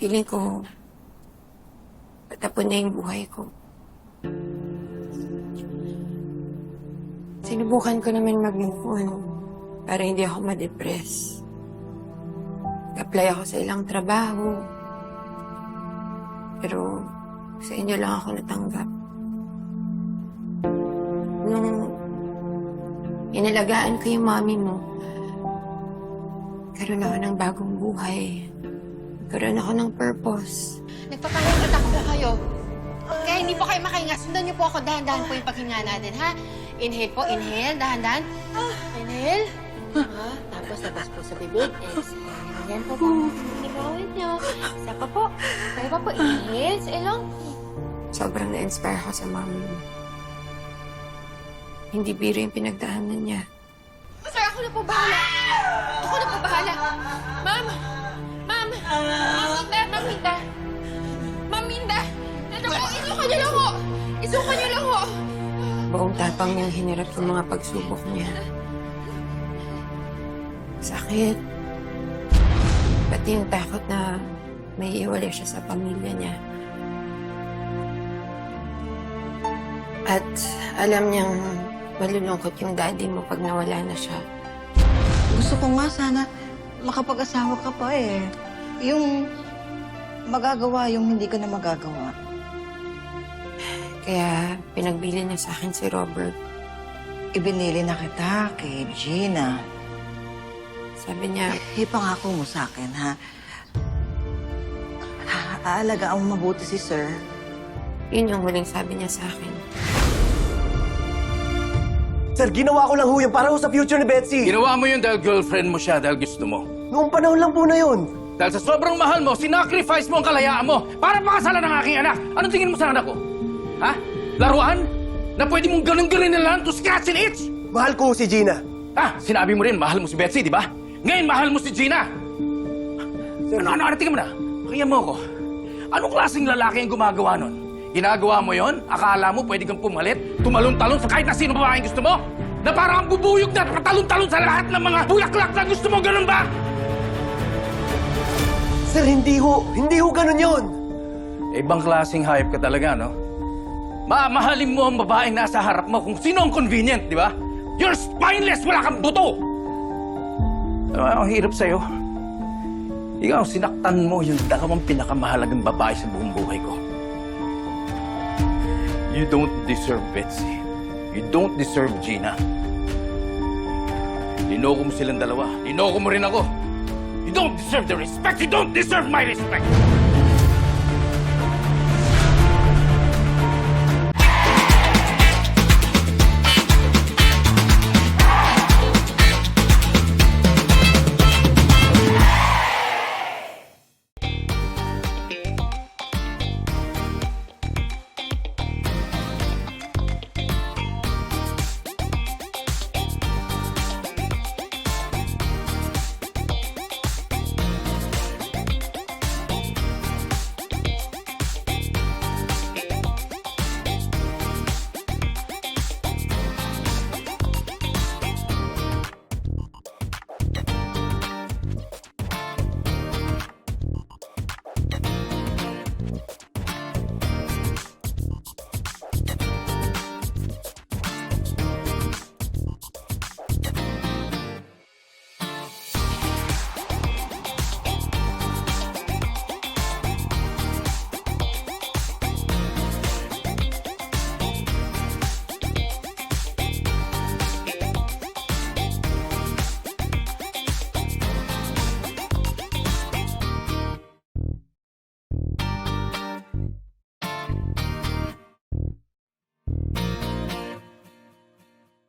Feeling ko, patapon na yung buhay ko. Sinubukan ko naman mag-move on para hindi ako ma-depress. Apply ako sa ilang trabaho. Pero sa inyo lang ako natanggap. Nung inalagaan ko yung mami mo, karoon ako ng bagong buhay. Karoon ako ng purpose. Nagpapahinga po kayo. Kaya hindi po kayo makahinga. Sundan niyo po ako. Dahan-dahan po yung paghinga natin, ha? Inhale po, inhale. Dahan-dahan. Inhale. Ha? Tapos labas po sa bibig. Exhale. Yan po po. Ginagawin niyo. Isa pa po. Kaya pa po. Inhale sa ilong. Sobrang na-inspire ako sa mami. Hindi biro yung pinagdaanan niya. Sir, ako na po bahala. Ako na po bahala. Ma'am! Niyo lang ho! Isuka niyo lang ho! Buong tapang niyang hinirap yung mga pagsubok niya. Sakit. Pati yung takot na may iwalay siya sa pamilya niya. At alam niyang malulungkot yung daddy mo pag nawala na siya. Gusto ko nga sana makapag-asawa ka pa eh. Yung magagawa yung hindi ko na magagawa. Kaya pinagbili niya sa akin si Robert. Ibinili na kita kay Gina. Sabi niya, Ipangako mo sa akin, ha? Aalagaan mo mabuti si Sir. yun yung huling sabi niya sa akin. Sir, ginawa ko lang ho yun para ho sa future ni Betsy. Ginawa mo yun dahil girlfriend mo siya dahil gusto mo. Noong panahon lang po na yun. Dahil sa sobrang mahal mo, sinacrifice mo ang kalayaan mo para pakasalan ng aking anak. Anong tingin mo sa anak ko? Ha? Laruan? Na pwede mong ganun-ganin na lang to scratch and itch? Mahal ko si Gina. Ha? Sinabi mo rin, mahal mo si Betsy, di ba? Ngayon, mahal mo si Gina. Ano, ano, ano, tingin mo na. Pakinggan mo ako. Anong klaseng lalaki ang gumagawa nun? Ginagawa mo yon? Akala mo pwede kang pumalit, tumalon-talon sa kahit na sino babaeng gusto mo? Na parang ang bubuyog na at patalon-talon sa lahat ng mga bulaklak na gusto mo, ganun ba? Sir, hindi ho. Hindi ho ganun yun. Ibang klaseng hayop ka talaga, no? Mamahalin mo ang babaeng nasa harap mo kung sino ang convenient, di ba? You're spineless! Wala kang buto! Ano, ang hirap sa'yo. Ikaw, sinaktan mo yung dalawang pinakamahalagang babae sa buong buhay ko. You don't deserve Betsy. You don't deserve Gina. Linoko mo silang dalawa. Linoko mo rin ako. You don't deserve the respect. You don't deserve my respect.